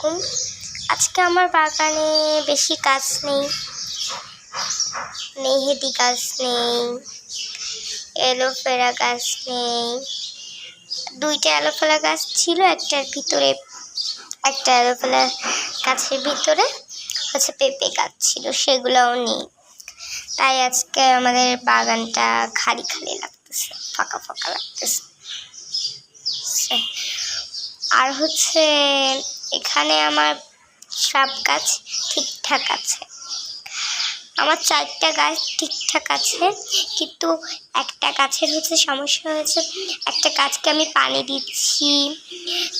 আলাইকুম আজকে আমার বাগানে বেশি গাছ নেই। মেহেদি গাছ নেই এলোফেরা গাছ নেই। দুইটা অ্যালোফেরা গাছ ছিল, একটার ভিতরে, একটা অ্যালোফেরা গাছের ভিতরে হচ্ছে পেঁপে গাছ ছিল, সেগুলোও নেই। তাই আজকে আমাদের বাগানটা খালি খালি লাগতেছে, ফাঁকা ফাঁকা লাগতেছে। আর হচ্ছে এখানে আমার সব গাছ ঠিকঠাক আছে। আমার চারটা গাছ ঠিকঠাক আছে, কিন্তু একটা গাছের হচ্ছে সমস্যা হয়েছে। একটা গাছকে আমি পানি দিচ্ছি,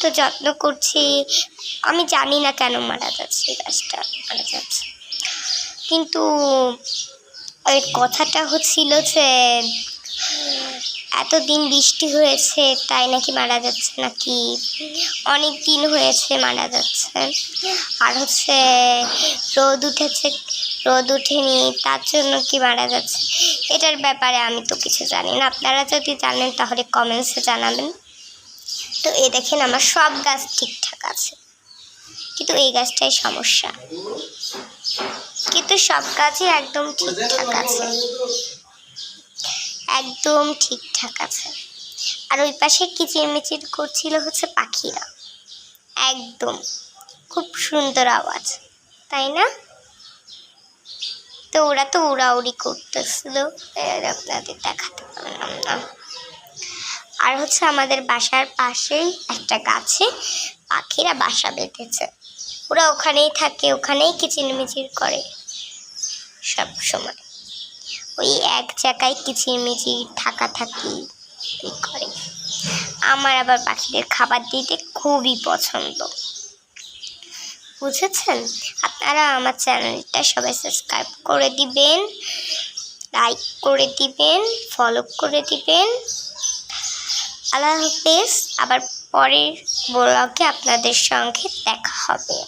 তো যত্ন করছি। আমি জানি না কেন মারা যাচ্ছে গাছটা, মারা যাচ্ছে। কিন্তু ওই কথাটা হচ্ছিল যে এতদিন বৃষ্টি হয়েছে, তাই নাকি মারা যাচ্ছে নাকি? অনেক দিন হয়েছে মারা যাচ্ছে। আর হচ্ছে রোদ উঠেছে, রোদ উঠেনি, তার জন্য কি মারা যাচ্ছে? এটার ব্যাপারে আমি তো কিছু জানি না। আপনারা যদি জানেন তাহলে কমেন্টসে জানাবেন। তো এ দেখেন আমার সব গাছ ঠিকঠাক আছে। কিন্তু এই গাছটাই সমস্যা। কিন্তু সব গাছই একদম ঠিকঠাক আছে। একদম ঠিকঠাক আছে। আর ওই পাশে কিচিরমিচির করছিল হচ্ছে পাখিরা। একদম। খুব সুন্দর আওয়াজ, তাই না? তো ওরা তো উড়াউড়ি করতেছিল আপনাদের দেখাতে পারলাম না। আর হচ্ছে আমাদের বাসার পাশেই একটা গাছে পাখিরা বাসা বেঁধেছে। ওরা ওখানেই থাকে, ওখানেই কিচিরমিচির করে। সব সময়। ওই এক জায়গায় কিচিরমিচির থাকা থাকি করে। আমার আবার পাখিদের খাবার দিতে খুবই পছন্দ। বুঝেছেন? আপনারা আমার চ্যানেলটা সবাই সাবস্ক্রাইব করে দিবেন, লাইক করে দিবেন ফলো করে দিবেন। আল্লাহ হাফেজ, আবার পরের ব্লগে আপনাদের সঙ্গে দেখা হবে।